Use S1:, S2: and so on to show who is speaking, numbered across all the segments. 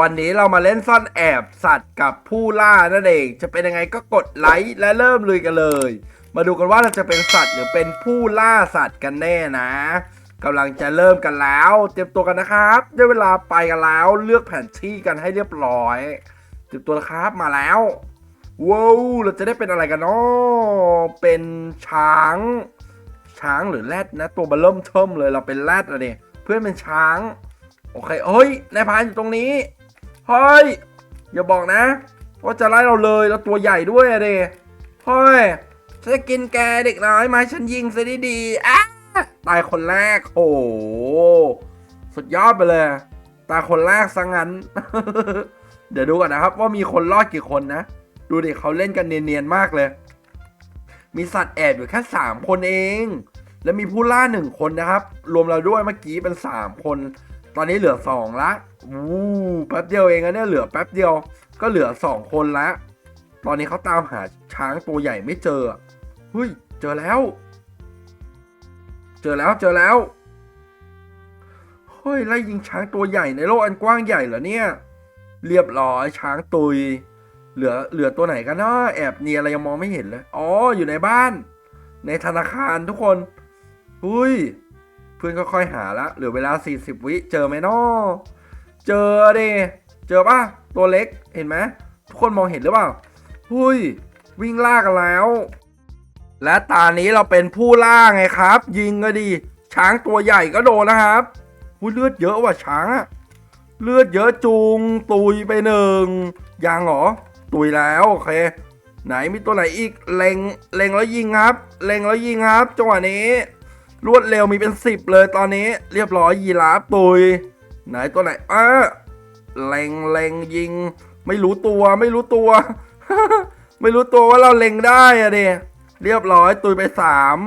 S1: วันนี้เรามาเล่นซ่อนแอบสัตว์กับผู้ล่านั่นเอง จะเป็นยังไงก็กดไลค์และเริ่มลุยกันเลย มาดูกันว่าเราจะเป็นสัตว์หรือเป็นผู้ล่าสัตว์กันแน่นะกำลังจะเริ่มกันแล้ว เตรียมตัวกันนะครับได้เวลาไปกันแล้ว เลือกแผนที่กันให้เรียบร้อย เตรียมตัวครับมาแล้วว้าวเราจะได้เป็นอะไรกันเนาะเป็นช้าง ช้างหรือแรดนะ ตัวเบลเริ่มเทิมเลยเราเป็นแรดอะเนี่ยเพื่อนเป็นช้าง โอเคเฮ้ยนายพานอยู่ตรงนี้ เฮ้ย อย่าบอกนะ ว่าจะไล่เราเลยแล้วตัวใหญ่ด้วยอะเดเฮ้ยฉันจะกินแกเด็กน้อยไหมาฉันยิงซะดีๆอะตายคนแรก โอ้สุดยอดไปเลย ตายคนแรกซะงั้น เดี๋ยวดูก่อนนะครับ ว่ามีคนรอดกี่คนนะ ดูดิเขาเล่นกันเนียนๆมากเลย มีสัตว์แอบอยู่แค่สามคนเอง และมีผู้ล่าหนึ่งคนนะครับ รวมเราด้วยเมื่อกี้เป็นสามคน ตอนนี้เหลือสองละวู้แป๊บเดียวเองนะเนี่ยเหลือแป๊บเดียว ก็เหลือสองคนละ ตอนนี้เขาตามหาช้างตัวใหญ่ไม่เจอเฮ้ยเจอแล้ว เจอแล้วเจอแล้วเฮ้ยไล่ยิงช้างตัวใหญ่ในโลกอันกว้างใหญ่เหรอเนี่ย เรียบร้อยช้างตุย เหลือเหลือตัวไหนกันเนาะแอบเนียอะไรยังมองไม่เห็นเลย อ๋ออยู่ในบ้าน ในธนาคารทุกคนหุ้ย พื่อนก็ค่อยหาละเหลือเวลา 40 วิเจอไหมนาะเจอเดเจอป่ะตัวเล็กเห็นไหมทุกคนมองเห็นหรือเปล่าหุยวิ่งล่ากันแล้ว และตอนนี้เราเป็นผู้ล่าไงครับ ยิงก็ดี ช้างตัวใหญ่ก็โดนนะครับหุ้ยเลือดเยอะว่ะช้างอะเลือดเยอะจุงตุยไปหนึ่งยังเหรอ ตุยแล้วโอเค ไหนมีตัวไหนอีกเล็งเล็งแล้วยิงครับ เล็งแล้วยิงครับจังหวะนี้ รวดเร็วมีเป็นสิบเลยตอนนี้ เรียบร้อยยีราฟตุย ไหนตัวไหนเออเล็งเล็งยิง ไม่รู้ตัวไม่รู้ตัว ไม่รู้ตัวว่าเราเล็งได้อะเดเรียบร้อยตุยไปสาม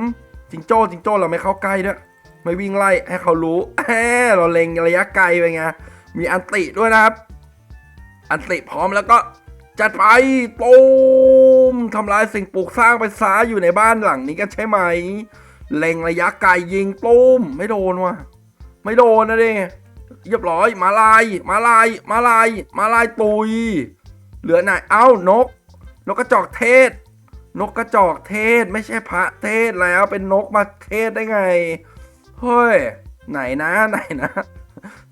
S1: จิงโจ้จิงโจ้เราไม่เข้าใกล้ด้วยไม่วิ่งไล่ให้เขารู้แหมเราเล็งระยะไกลไปไงมีอันติด้วยนะครับ อันติพร้อมแล้วก็จัดไปตูมทำลายสิ่งปลูกสร้างไปซาอยู่ในบ้านหลังนี้กันใช่ไหม เล็งระยะไกลยิงตูมไม่โดนว่ะ ไม่โดนนะเด้เรียบร้อย มาลาย มาลาย มาลาย มาลายตุย เหลือไหนเอ้านก นกกระจอกเทศ นกกระจอกเทศไม่ใช่พระเทศแล้วเป็นนกมาเทศได้ไง เฮ้ย ไหนนะ ไหนนะ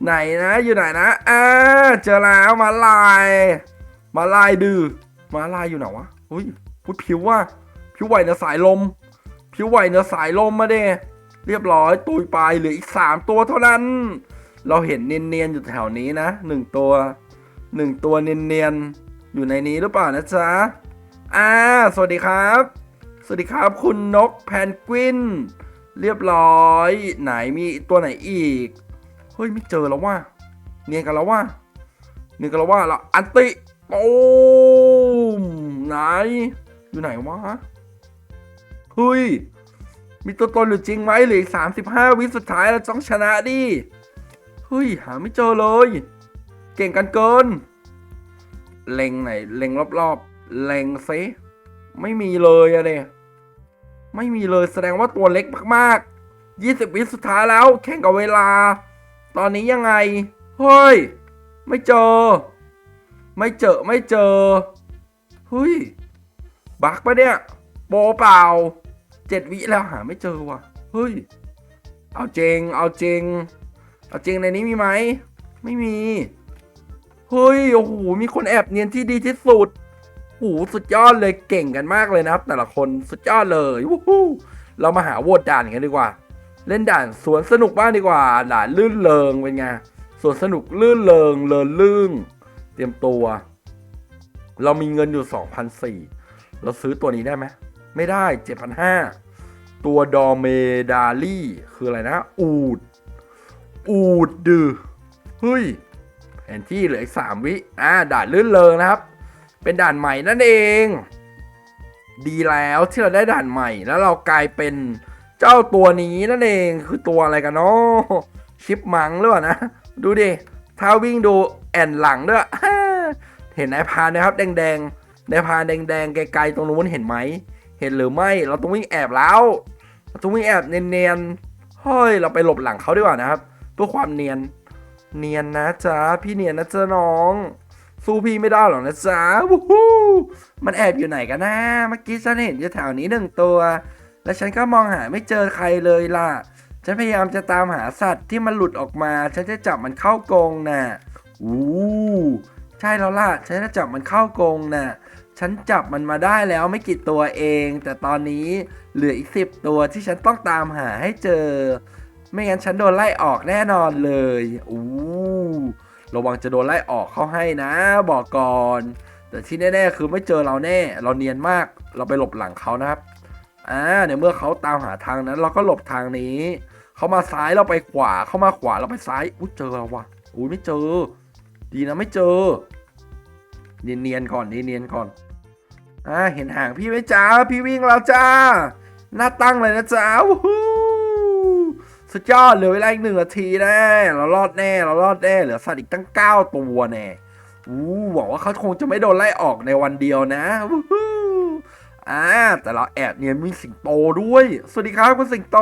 S1: ไหนนะอยู่ไหนนะอ่าเจอแล้วมาลาย มาลายดื้อมาลายอยู่ไหนวะอุ้ยพูดผิวว่าผิวไหวนื้อสายลม ผิวไหวเนื้อสายลมมาเด้เรียบร้อยตุยไปเหลืออีกสามตัวเท่านั้น เราเห็นเนียนๆอยู่แถวนี้นะหนึ่งตัวหนึ่งตัวเนียนๆอยู่ในนี้หรือเปล่านะจ๊ะอ่าสวัสดีครับ สวัสดีครับคุณนกแพนกวิน เรียบร้อย ไหนมีตัวไหนอีก เฮ้ยไม่เจอแล้วว่า เนียนกันแล้วว่าเนียนกันแล้วว่าเราอันติโอ้มไหน อยู่ไหนวะ เฮ้ย มีตัวตนหรือจริงไหมหลืออีกสามสิบห้าวิสุดท้ายเราต้องชนะดิเฮ้ยหาไม่เจอเลย เก่งกันเกิน เล็งไหน เล็งรอบๆ เล็งซิไม่มีเลยอะเดไม่มีเลยแสดงว่าตัวเล็กมากๆยี่สิบวิสุดท้ายแล้ว แข่งกับเวลา ตอนนี้ยังไง เฮ้ย ไม่เจอ ไม่เจอ ไม่เจอ เฮ้ย บักปะเนี่ย โปเปล่า เจ็ดวิแล้วหาไม่เจอว่ะ เฮ้ย เอาจริงเอาจริงเอาจริงในนี้มีไหม ไม่มี เฮ้ย โอ้โห มีคนแอบเนียนที่ดีที่สุดโอ้โหสุดยอดเลย เก่งกันมากเลยนะครับ แต่ละคนสุดยอดเลยวู้ฮู้เรามาหาโหวตด่านกันดีกว่า เล่นด่านสวนสนุกบ้างดีกว่าด่านลื่นเริงเป็นไงสวนสนุกลื่นเริงเลินลื่นเตรียมตัว เรามีเงินอยู่2,004เราซื้อตัวนี้ได้ไหม ไม่ได้ 7,500 ตัวดอเมดาลี่ คืออะไรนะ อูด อูดดือเฮ้ยแผนที่เหลืออีก3วิ อ่า ด่านลื่นเริงนะครับ เป็นด่านใหม่นั่นเอง ดีแล้วที่เราได้ด่านใหม่ แล้วเรากลายเป็นเจ้าตัวนี้นั่นเอง คือตัวอะไรกันเนาะชิปมังหรือเปล่านะ ดูดิถ้าวิ่งดูแอนหลังด้วย เห็นนายพรานนะครับ แดงๆนายพรานแดงๆไกลๆตรงนู้นเห็นไหม เห็นหรือไม่เราต้องวิ่งแอบแล้ว เราต้องวิ่งแอบเนียนๆเฮ้ยเราไปหลบหลังเขาดีกว่านะครับเพื่อความเนียน เนียนนะจ๊ะพี่เนียนนะจ๊ะน้อง สู้พี่ไม่ได้หรอกนะจ๊ะวู้ฮู้มันแอบอยู่ไหนกันนะเมื่อกี้ฉันเห็นอยู่แถวนี้หนึ่งตัว แล้วฉันก็มองหาไม่เจอใครเลยล่ะฉันพยายามจะตามหาสัตว์ที่มันหลุดออกมา ฉันจะจับมันเข้ากรงน่ะอู้ใช่แล้วล่ะฉันจะจับมันเข้ากรงน่ะ ฉันจับมันมาได้แล้วไม่กี่ตัวเอง แต่ตอนนี้เหลืออีกสิบตัวที่ฉันต้องตามหาให้เจอ ไม่งั้นฉันโดนไล่ออกแน่นอนเลยอู้ระวังจะโดนไล่ออกเข้าให้นะ บอกก่อน แต่ที่แน่ๆคือไม่เจอเราแน่ เราเนียนมาก เราไปหลบหลังเขานะครับอ่าในเมื่อเขาตามหาทางนั้น เราก็หลบทางนี้ เขามาซ้ายเราไปขวา เขามาขวาเราไปซ้ายอุ้ยเจอแล้ววะอุ้ยไม่เจอ ดีนะไม่เจอ เนียนๆก่อนเนียนๆก่อน อ่าเห็นห่างพี่ไหมจ้าพี่วิ่งแล้วจ้าหน้าตั้งเลยนะจ้าวู้สุดยอดเหลือเวลาอีกหนึ่งนาทีแน่เรารอดแน่เรารอดแน่เหลือสัตว์อีกตั้งเก้าตัวแน่อู้หวังว่าเขาคงจะไม่โดนไล่ออกในวันเดียวนะวู้อ่าแต่เราแอบเนี่ยมีสิงโตด้วย สวัสดีครับคุณสิงโต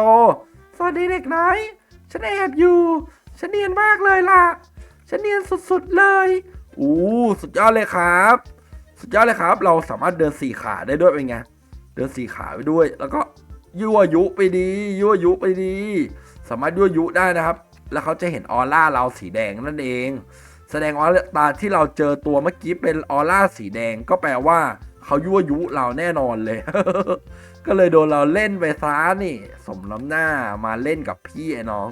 S1: สวัสดีเด็กน้อย ฉันแอบอยู่ ฉันเนียนมากเลยล่ะ ฉันเนียนสุดๆเลย อู้สุดยอดเลยครับ สุดยอดเลยครับ เราสามารถเดินสี่ขาได้ด้วยเป็นไง เดินสี่ขาไปด้วย แล้วก็ยั่วยุไปดียั่วยุไปดี สามารถยั่วยุได้นะครับ แล้วเขาจะเห็นออร่าเราสีแดงนั่นเอง แสดงออร่าที่เราเจอตัวเมื่อกี้เป็นออร่าสีแดงก็แปลว่าเขายั่วยุเราแน่นอนเลย ก็เลยโดนเราเล่นไปซะนี่ สมน้ำหน้ามาเล่นกับพี่ไอ้น้อง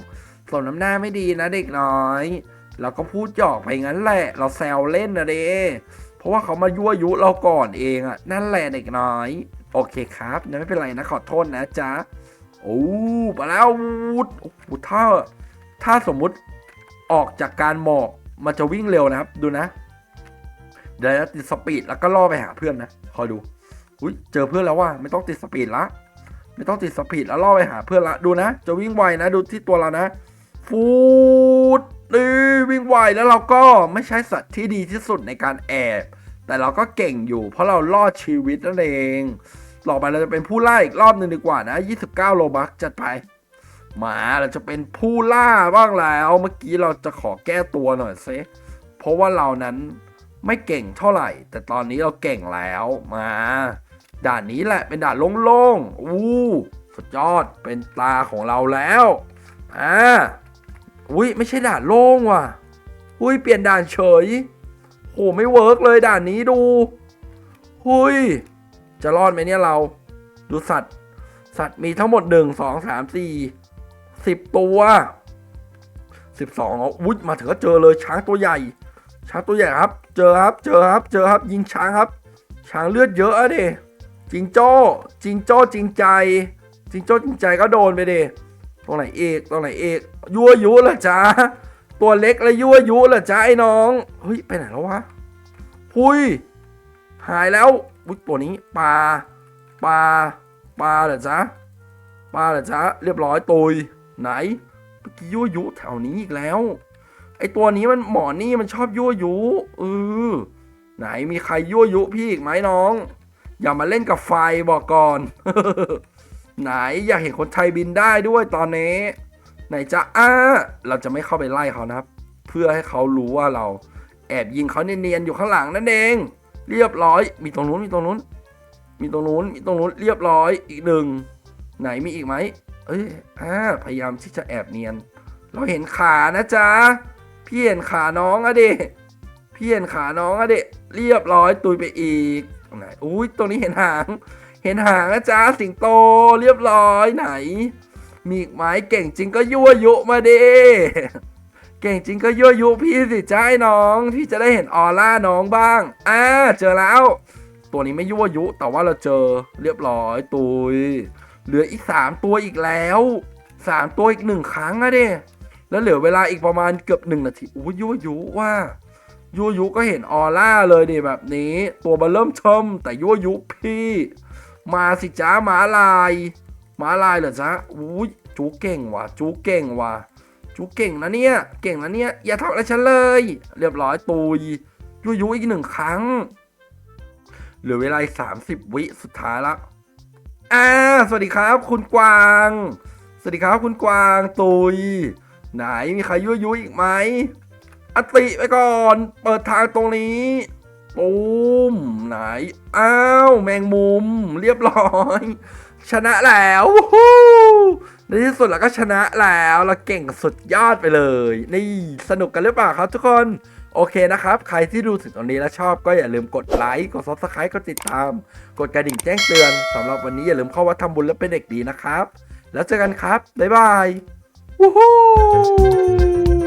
S1: สมน้ำหน้าไม่ดีนะเด็กน้อย เราก็พูดหยอกไปงั้นแหละ เราแซวเล่นนะเด้ เพราะว่าเขามายั่วยุเราก่อนเองอะนั่นแหละเด็กน้อย โอเคครับไม่เป็นไรนะขอโทษนะจ๊ะโอ้ไปแล้ววุดโอ้โหถ้าถ้าสมมุติออกจากการหมอบมันจะวิ่งเร็วนะครับ ดูนะเดี๋ยวติดสปีดแล้วก็ล่อไปหาเพื่อนนะคอยดูอุ้ยเจอเพื่อนแล้วว่าไม่ต้องติดสปีดละไม่ต้องติดสปีดแล้วล่อไปหาเพื่อนละดูนะ จะวิ่งไวนะ ดูที่ตัวเรานะ ฟูด ไวแล้วเราก็ไม่ใช่สัตว์ที่ดีที่สุดในการแอบ แต่เราก็เก่งอยู่เพราะเรารอดชีวิตนั่นเองต่อไปเราจะเป็นผู้ล่าอีกรอบหนึ่งดีกว่านะ 29 โลบักจัดไป มาเราจะเป็นผู้ล่าบ้างแล้วเมื่อกี้เราจะขอแก้ตัวหน่อยเซเพราะว่าเรานั้นไม่เก่งเท่าไหร่ แต่ตอนนี้เราเก่งแล้วมา ด่านนี้แหละเป็นด่านโล่งๆอู้สุดยอดเป็นตาของเราแล้วอ่าอุ้ยไม่ใช่ด่านโล่งว่ะ อุ้ยเปลี่ยนด่านเฉยโหไม่เวิร์กเลยด่านนี้ดูหุยจะรอดไหมเนี่ยเรา ดูสัตว์ สัตว์มีทั้งหมดหนึ่งสองสามสี่สิบตัวสิบสองอุ้ยมาถึงก็เจอเลยช้างตัวใหญ่ ช้างตัวใหญ่ครับ เจอครับ เจอครับ เจอครับ ยิงช้างครับ ช้างเลือดเยอะอะเดจิงโจ้จิงโจ้จริงใจ จิงโจ้จริงใจก็โดนไปเดตรงไหนเอกตรงไหนเอกยั่วยุเหรอจ๊ะ ตัวเล็กและยั่วยุเหรอจ๊ะไอ้น้อง เฮ้ย ไปไหนแล้ววะพุย หายแล้วอุ๊ยตัวนี้ปลาปลาปลาเหรอจ๊ะปลาเหรอจ๊ะเรียบร้อยตุยไหนเมื่อกี้ยั่วยุแถวนี้อีกแล้ว ไอตัวนี้มันหมอนี่มันชอบยั่วยุเออไหนมีใครยั่วยุพี่อีกไหมน้อง อย่ามาเล่นกับไฟบอกก่อน ไหนอยากเห็นคนไทยบินได้ด้วยตอนนี้ ไหนจะอ้าเราจะไม่เข้าไปไล่เขานะครับ เพื่อให้เขารู้ว่าเราแอบยิงเขาเนียนๆอยู่ข้างหลังนั่นเอง เรียบร้อย มีตรงนู้นมีตรงนู้น มีตรงนู้นมีตรงนู้นเรียบร้อยอีกหนึ่งไหนมีอีกไหมเอ้ยอ่าพยายามที่จะแอบเนียน เราเห็นขานะจ๊ะพี่เห็นขาน้องอะเดพี่เห็นขาน้องอะเดเรียบร้อยตุยไปอีกไหนอุ้ยตรงนี้เห็นหาง เห็นหางนะจ๊ะสิงโตเรียบร้อยไหน มีอีกไหมเก่งจริงก็ยั่วยุมาเดเก่งจริงก็ยั่วยุพี่สิจ้าน้อง พี่จะได้เห็นออร่าน้องบ้างอ่าเจอแล้ว ตัวนี้ไม่ยั่วยุแต่ว่าเราเจอเรียบร้อยตุยเหลืออีกสามตัวอีกแล้วสามตัวอีกหนึ่งครั้งอะเด้แล้วเหลือเวลาอีกประมาณเกือบหนึ่งนาทีอู้ยุยุว่ายุยุก็เห็นออร่าเลยดิแบบนี้ ตัวมันเริ่มชมแต่ยุยุพี่ มาสิจ้าหมาลาย มาลายเหรอจ๊ะอุ้ยจูเก่งว่ะจูเก่งว่ะจูเก่งนะเนี่ยเก่งนะเนี่ยอย่าทำอะไรฉันเลย เรียบร้อยตุยยุยุอีกหนึ่งครั้งเหลือเวลาสามสิบวิสุดท้ายละอ่าสวัสดีครับ คุณกวาง สวัสดีครับคุณกวางตุย ไหนมีใครยั่วยุอีกไหมอติไปก่อน เปิดทางตรงนี้ตูมไหน อ้าว แมงมุม เรียบร้อย ชนะแล้ววู้ในที่สุดเราก็ชนะแล้วเราเก่งสุดยอดไปเลย นี่สนุกกันหรือเปล่าครับทุกคนโอเคนะครับ ใครที่ดูถึงตรงนี้แล้วชอบก็อย่าลืมกดไลค์ กด subscribe กดติดตาม กดกระดิ่งแจ้งเตือนสำหรับวันนี้อย่าลืมเข้าวัดทำบุญและเป็นเด็กดีนะครับ แล้วเจอกันครับ บ๊ายบาย วู้ฮู้